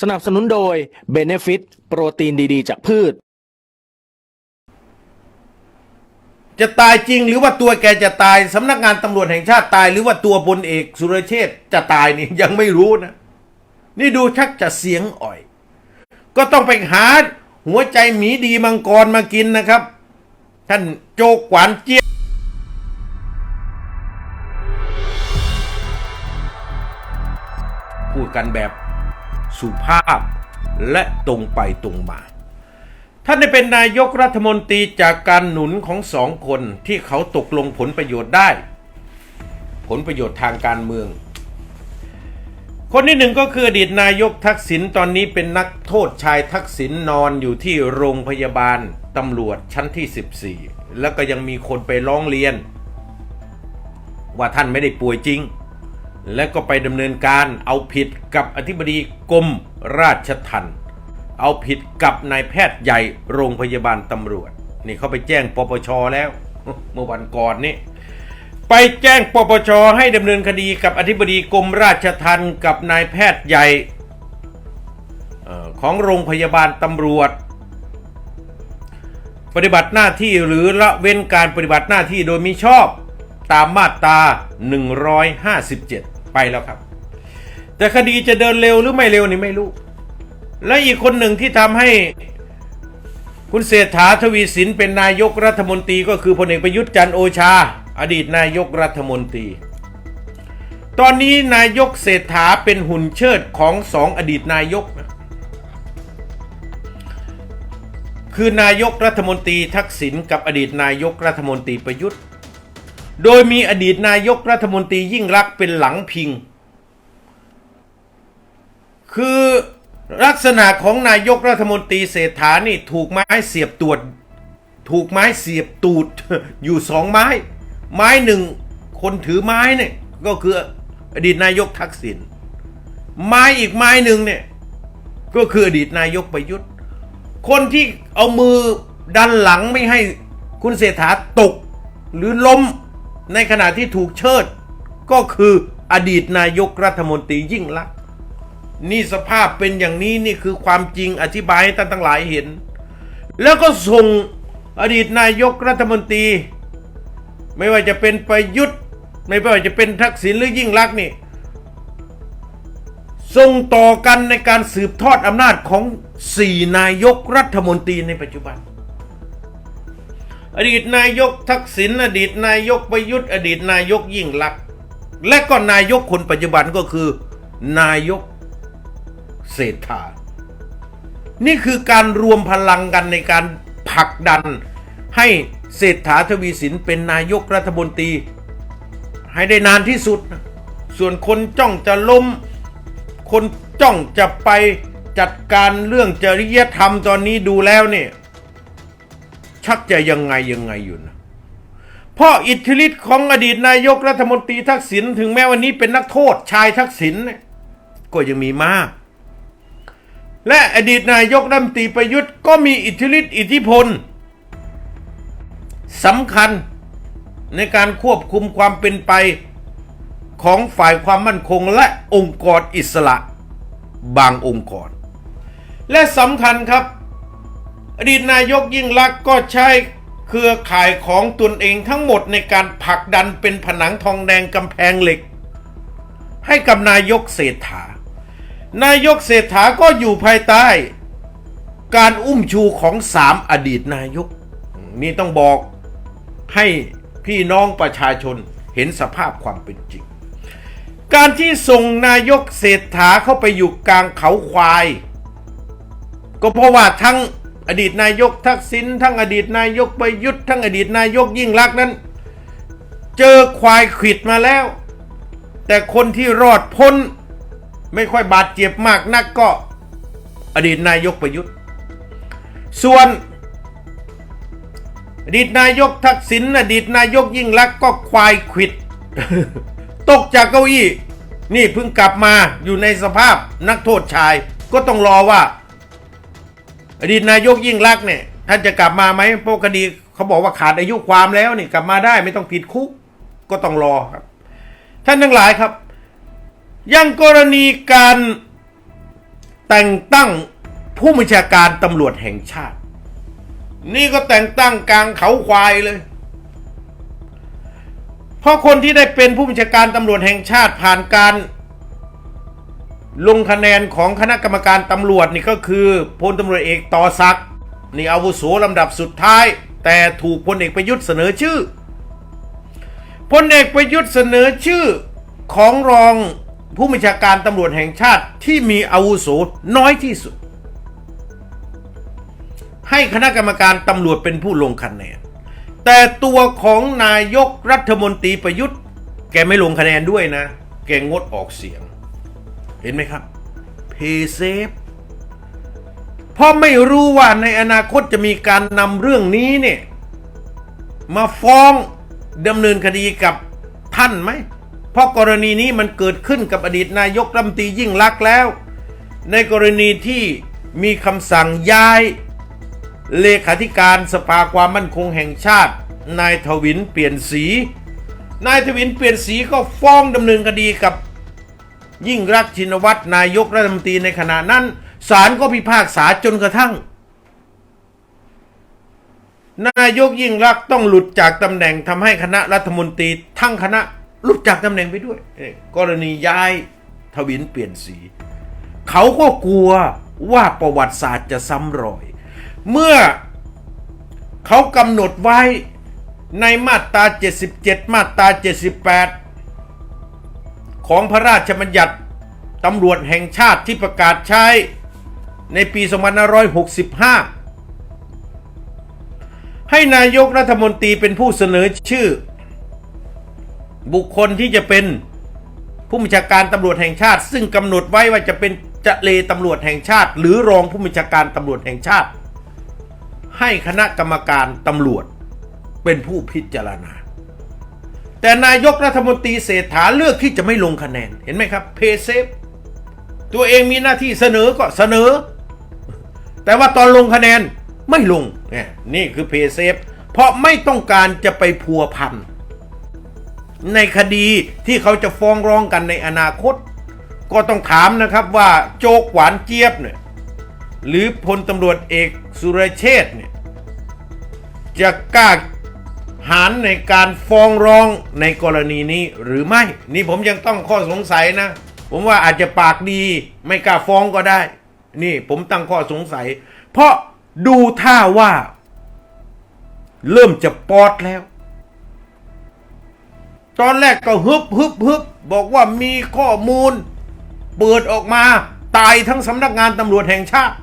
สนับสนุนโดย Benefit โปรตีนดีๆ จากพืช จะตายจริงหรือว่าตัวแกจะตาย สำนักงานตำรวจแห่งชาติตาย หรือว่าตัวพลเอกสุรเชษจะตายนี่ยังไม่รู้นะ นี่ดูชักจะเสียงอ่อย ก็ต้องไปหาหัวใจหมีดีมังกรมากินนะครับ ท่านโจกหวานเจี๊ยบพูดกันแบบ สุภาพ และตรงไปตรงมา ท่านได้เป็นนายกรัฐมนตรีจากการหนุนของสองคนที่เขาตกลงผลประโยชน์ได้ ผลประโยชน์ทางการเมือง คนที่หนึ่งก็คืออดีตนายกทักษิณตอนนี้เป็นนักโทษชายทักษิณนอนอยู่ที่โรงพยาบาลตำรวจชั้นที่ 14 แล้วก็ยังมีคนไปร้องเรียน ว่าท่านไม่ได้ป่วยจริง และก็ไปดำเนินการเอาผิดกับอธิบดีกรมราชทัณฑ์เอาผิดกับนายแพทย์ใหญ่โรงพยาบาลตำรวจ นี่เขาไปแจ้งปปชแล้ว เมื่อวันก่อนนี่ไปแจ้งปปชให้ดำเนินคดีกับอธิบดีกรมราชทัณฑ์กับนายแพทย์ใหญ่ของโรงพยาบาลตำรวจ ปฏิบัติหน้าที่หรือละเว้นการปฏิบัติหน้าที่โดยมิชอบ ตามมาตรา 157 ไปแล้วครับ แต่คดีจะเดินเร็วหรือไม่เร็วนี่ไม่รู้ และอีกคนหนึ่งที่ทำให้คุณเศรษฐาทวีสินเป็นนายกรัฐมนตรีก็คือพลเอกประยุทธ์จันโอชา อดีตนายกรัฐมนตรี ตอนนี้นายกเศรษฐาเป็นหุ่นเชิดของสองอดีตนายกนะคือนายกรัฐมนตรีทักษิณกับอดีตนายกรัฐมนตรีประยุทธ์ โดยมีอดีตนายกรัฐมนตรียิ่งรักเป็นหลังพิง คือลักษณะของนายกรัฐมนตรีเศรษฐานี่ถูกไม้เสียบตูดถูกไม้เสียบตูดอยู่สองไม้ ไม้หนึ่งคนถือไม้เนี่ยก็คืออดีตนายกทักษิณไม้อีกไม้หนึ่งเนี่ยก็คืออดีตนายกประยุทธ์ คนที่เอามือดันหลังไม่ให้คุณเศรษฐาตกหรือล้ม ในขณะที่ถูกเชิด ก็คืออดีตนายกรัฐมนตรียิ่งลักษณ์นี่สภาพเป็นอย่างนี้นี่คือความจริงอธิบายให้ท่านทั้งหลายเห็น แล้วก็ส่งอดีตนายกรัฐมนตรี ไม่ว่าจะเป็นประยุทธ์ ไม่ว่าจะเป็นทักษิณหรือยิ่งลักษณ์นี่ส่งต่อกันในการสืบทอดอำนาจของสี่นายกรัฐมนตรีในปัจจุบัน อดีตนายกทักษิณอดีตนายกประยุทธ์อดีตนายกยิ่งลักษณ์และก็นายกคนปัจจุบันก็คือ นายกเศรษฐา นี่คือการรวมพลังกันในการผลักดัน ให้เศรษฐาทวีสินเป็นนายกรัฐมนตรี ให้ได้นานที่สุด ส่วนคนจ้องจะล้ม คนจ้องจะไปจัดการเรื่องจริยธรรมตอนนี้ดูแล้วเนี่ย ชักจะยังไงยังไงอยู่นะเพราะอิทธิฤทธิ์ของอดีตนายกรัฐมนตรีทักษิณถึงแม้วันนี้เป็นนักโทษชายทักษิณก็ยังมีมาก และอดีตนายกรัฐมนตรีประยุทธ์ก็มีอิทธิฤทธิ์อิทธิพลสำคัญในการควบคุมความเป็นไปของฝ่ายความมั่นคงและองค์กรอิสระบางองค์กร และสำคัญครับ อดีตนายกยิ่งลักษณ์ก็ใช้เครือข่ายของตนเองทั้งหมดในการผลักดันเป็นผนังทองแดงกำแพงเหล็ก ให้กับนายกเศรษฐา นายกเศรษฐาก็อยู่ภายใต้ การอุ้มชูของสามอดีตนายก นี่ต้องบอกให้พี่น้องประชาชนเห็นสภาพความเป็นจริง การที่ส่งนายกเศรษฐาเข้าไปอยู่กลางเขาควาย ก็เพราะว่าทั้ง อดีตนายกทักษิณทั้งอดีตนายกประยุทธ์ทั้งอดีตนายกยิ่งลักษณ์นั้น เจอควายขิดมาแล้ว แต่คนที่รอดพ้น ไม่ค่อยบาดเจ็บมากนักก็ อดีตนายกประยุทธ์ ส่วน อดีตนายกทักษิณอดีตนายกยิ่งลักษณ์ก็ควายขิด ตกจากเก้าอี้นี่เพิ่งกลับมาอยู่ในสภาพนักโทษชายก็ต้องรอว่า อดีตนายกยิ่งลักเนี่ยท่านจะกลับมาไหมเพราะคดีเขาบอกว่าขาดอายุความแล้วนี่กลับมาได้ไม่ต้องผิดคุกก็ต้องรอครับ ท่านทั้งหลายครับยังกรณีการแต่งตั้งผู้บัญชาการตำรวจแห่งชาติ นี่ก็แต่งตั้งกลางเขาควายเลย เพราะคนที่ได้เป็นผู้บัญชาการตำรวจแห่งชาติผ่านการ ลงคะแนนของคณะกรรมการตำรวจนี่ก็คือพลตำรวจเอกต่อศักดิ์นี่อาวุโสลำดับสุดท้าย แต่ถูกพลเอกประยุทธ์เสนอชื่อพลเอกประยุทธ์เสนอชื่อของรองผู้บัญชาการตำรวจแห่งชาติที่มีอาวุโสน้อยที่สุด ให้คณะกรรมการตำรวจเป็นผู้ลงคะแนน แต่ตัวของนายกรัฐมนตรีประยุทธ์ แกไม่ลงคะแนนด้วยนะ แกงดออกเสียง เห็นไหมครับเพเซฟเพราะไม่รู้ว่าในอนาคตจะมีการนำเรื่องนี้เนี่ยมาฟ้องดำเนินคดีกับท่านไหม เพราะกรณีนี้มันเกิดขึ้นกับอดีตนายกรัฐมนตรียิ่งลักษณ์แล้ว ในกรณีที่มีคำสั่งย้าย เลขาธิการสภาความมั่นคงแห่งชาติ นายทวินเปลี่ยนสี นายทวินเปลี่ยนสีก็ฟ้องดำเนินคดีกับ ยิ่งรักชินวัตรนายกรัฐมนตรีในขณะนั้นศาลก็พิพากษาจนกระทั่ง นายกยิ่งรักต้องหลุดจากตำแหน่งทำให้คณะรัฐมนตรีทั้งคณะหลุดจากตำแหน่งไปด้วยเอ้ยกรณีย้ายทวินเปลี่ยนสี เขาก็กลัวว่าประวัติศาสตร์จะซ้ำรอย เมื่อเขากำหนดไว้ในมาตรา 77 มาตรา 78 ของพระราชบัญญัติตำรวจแห่งชาติที่ประกาศใช้ในปี 2565 ให้นายกรัฐมนตรีเป็นผู้เสนอชื่อ บุคคลที่จะเป็นผู้บัญชาการตำรวจแห่งชาติ ซึ่งกำหนดไว้ว่าจะเป็นจะเลตำรวจแห่งชาติ หรือรองผู้บัญชาการตำรวจแห่งชาติ ให้คณะกรรมการตำรวจเป็นผู้พิจารณา แต่นายกรัฐมนตรีเศรษฐาเลือกที่จะไม่ลงคะแนน เห็นไหมครับ เพเซฟตัวเองมีหน้าที่เสนอก็เสนอ แต่ว่าตอนลงคะแนนไม่ลงเนี่ยนี่คือเพเซฟเพราะไม่ต้องการจะไปพัวพันในคดีที่เขาจะฟ้องร้องกันในอนาคต ก็ต้องถามนะครับว่าโจกหวานเจี๊ยบเนี่ยหรือพลตำรวจเอกสุรเชษเนี่ยจะกล้า หารในการฟ้องร้องในกรณีนี้หรือไม่ นี่ผมยังต้องข้อสงสัยนะ ผมว่าอาจจะปากดีไม่กล้าฟ้องก็ได้ นี่ผมตั้งข้อสงสัย เพราะดูท่าว่า เริ่มจะปอดแล้ว ตอนแรกก็ฮึบฮึบฮึบบอกว่ามีข้อมูล เปิดออกมาตายทั้งสำนักงานตำรวจแห่งชาติ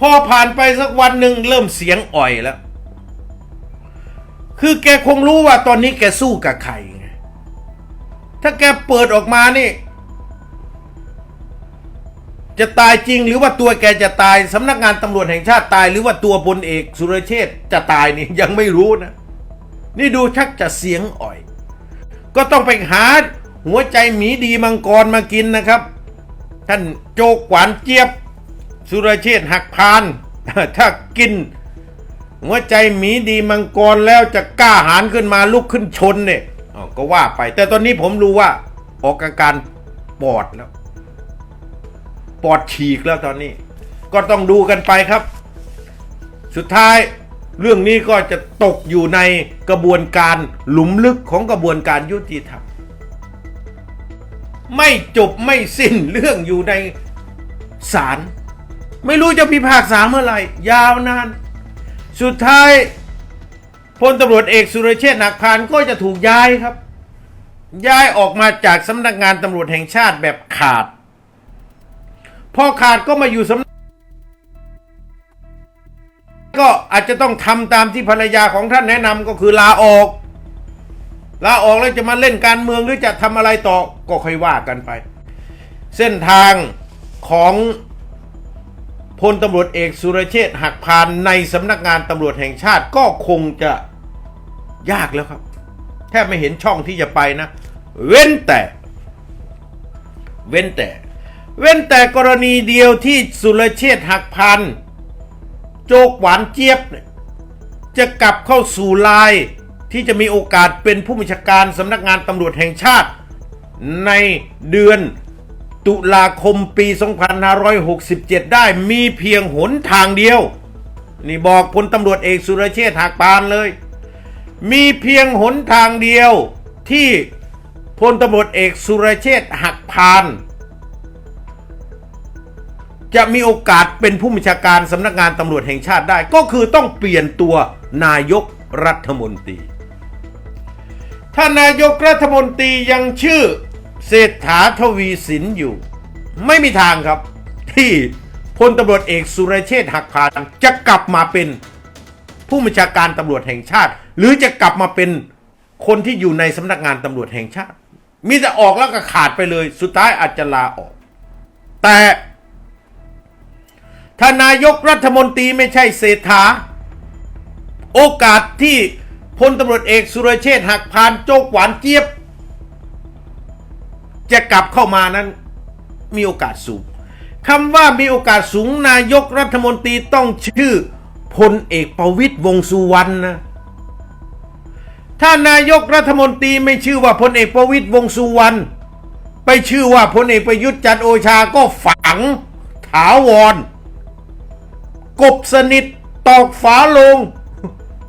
พอผ่านไปสักวันหนึ่งเริ่มเสียงอ่อยแล้ว คือแกคงรู้ว่าตอนนี้แกสู้กับใครไงถ้าแกเปิดออกมานี่ จะตายจริงหรือว่าตัวแกจะตายสำนักงานตำรวจแห่งชาติตาย หรือว่าตัวพลเอกสุรเชษจะตายนี่ยังไม่รู้นะ นี่ดูชักจะเสียงอ่อย ก็ต้องไปหาหัวใจหมีดีมังกรมากินนะครับ ท่านโจกหวานเจี๊ยบ สุรเชษหักพาน ถ้ากิน หัวใจหมีดีมังกรแล้วจะกล้าหาญขึ้นมาลุกขึ้นชนเนี่ยอ้าวก็ว่าไป แต่ตอนนี้ผมรู้ว่าออกอาการปอดแล้ว ปอดฉีกแล้วตอนนี้ ก็ต้องดูกันไปครับ สุดท้ายเรื่องนี้ก็จะตกอยู่ในกระบวนการหลุมลึกของกระบวนการยุติธรรม ไม่จบไม่สิ้นเรื่องอยู่ในศาลไม่รู้จะพิพากษาเมื่อไหร่ยาวนาน สุดท้ายพลตำรวจเอกสุรเชษฐ์หักพานก็จะถูกย้ายครับ ย้ายออกมาจากสำนักงานตำรวจแห่งชาติแบบขาด พอขาดก็มาอยู่สำนักก็อาจจะต้องทำตามที่ภรรยาของท่านแนะนำก็คือลาออกลาออกแล้วจะมาเล่นการเมืองหรือจะทำอะไรต่อก็ค่อยว่ากันไป เส้นทางของ พลตำรวจเอกสุรเชษฐ์หักพานในสำนักงานตำรวจแห่งชาติก็คงจะยากแล้วครับ แทบไม่เห็นช่องที่จะไปนะ เว้นแต่ เว้นแต่ เว้นแต่กรณีเดียวที่สุรเชษฐ์หักพานโจกหวานเจี๊ยบเนี่ยจะกลับเข้าสู่ลายที่จะมีโอกาสเป็นผู้บัญชาการสำนักงานตำรวจแห่งชาติ ในเดือน ตุลาคมปี 2567 ได้มีเพียงหนทางเดียว นี่บอกพลตำรวจเอกสุรเชษฐ์หักปานเลย มีเพียงหนทางเดียวที่พลตำรวจเอกสุรเชษฐ์หักพาน จะมีโอกาสเป็นผู้บัญชาการสำนักงานตำรวจแห่งชาติได้ ก็คือต้องเปลี่ยนตัวนายกรัฐมนตรี ถ้านายกรัฐมนตรียังชื่อ เศรษฐาทวีสินอยู่ ไม่มีทางครับ ที่พลตำรวจเอกสุรเชษฐ์หักพานจะกลับมาเป็นผู้บัญชาการตำรวจแห่งชาติ หรือจะกลับมาเป็นคนที่อยู่ในสำนักงานตำรวจแห่งชาติ มีแต่ออกแล้วก็ขาดไปเลย สุดท้ายอาจจะลาออก แต่ถ้านายกรัฐมนตรีไม่ใช่เศรษฐา โอกาสที่พลตำรวจเอกสุรเชษฐ์หักพานโจกหวานเจี๊ยบ จะกลับเข้ามานั้นมีโอกาสสูงคำว่ามีโอกาสสูงนายกรัฐมนตรีต้องชื่อพลเอกประวิตยวงสุวรรณนะถ้านายกรัฐมนตรีไม่ชื่อว่าพลเอกประวิตยวงสุวรรณไปชื่อว่าพลเอกประยุทธ์จันโอชาก็ฝัง ถาวร กบสนิทตอกฝาลง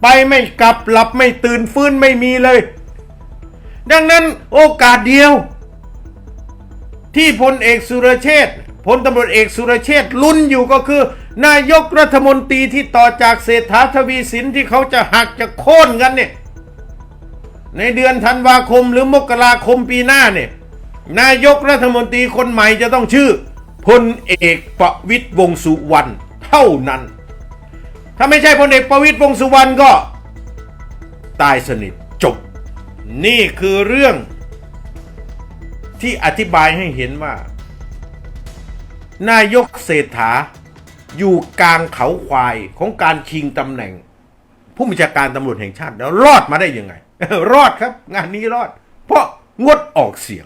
ไปไม่กลับหลับไม่ตื่นฟื้นไม่มีเลย ดังนั้นโอกาสเดียว ที่พลเอกสุรเชษฐ์พลตำรวจเอกสุรเชษฐ์ลุ้นอยู่ก็คือ นายกรัฐมนตรีที่ต่อจากเศรษฐาทวีสินที่เขาจะหักจะโค่นกันเนี่ยในเดือนธันวาคมหรือมกราคมปีหน้าเนี่ยนายกรัฐมนตรีคนใหม่จะต้องชื่อพลเอกประวิตยวงสุวรรณเท่านั้น ถ้าไม่ใช่พลเอกประวิตยวงสุวรรณก็ ตายสนิทจบ นี่คือเรื่อง ที่อธิบายให้เห็นว่า นายกเศรษฐา อยู่กลางเขาควายของการชิงตำแหน่ง ผู้บัญชาการตำรวจแห่งชาติแล้วรอดมาได้ยังไง รอดครับ งานนี้รอด เพราะงดออกเสียง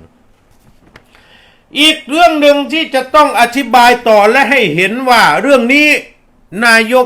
อีกเรื่องหนึ่งที่จะต้องอธิบายต่อและให้เห็นว่าเรื่องนี้นายก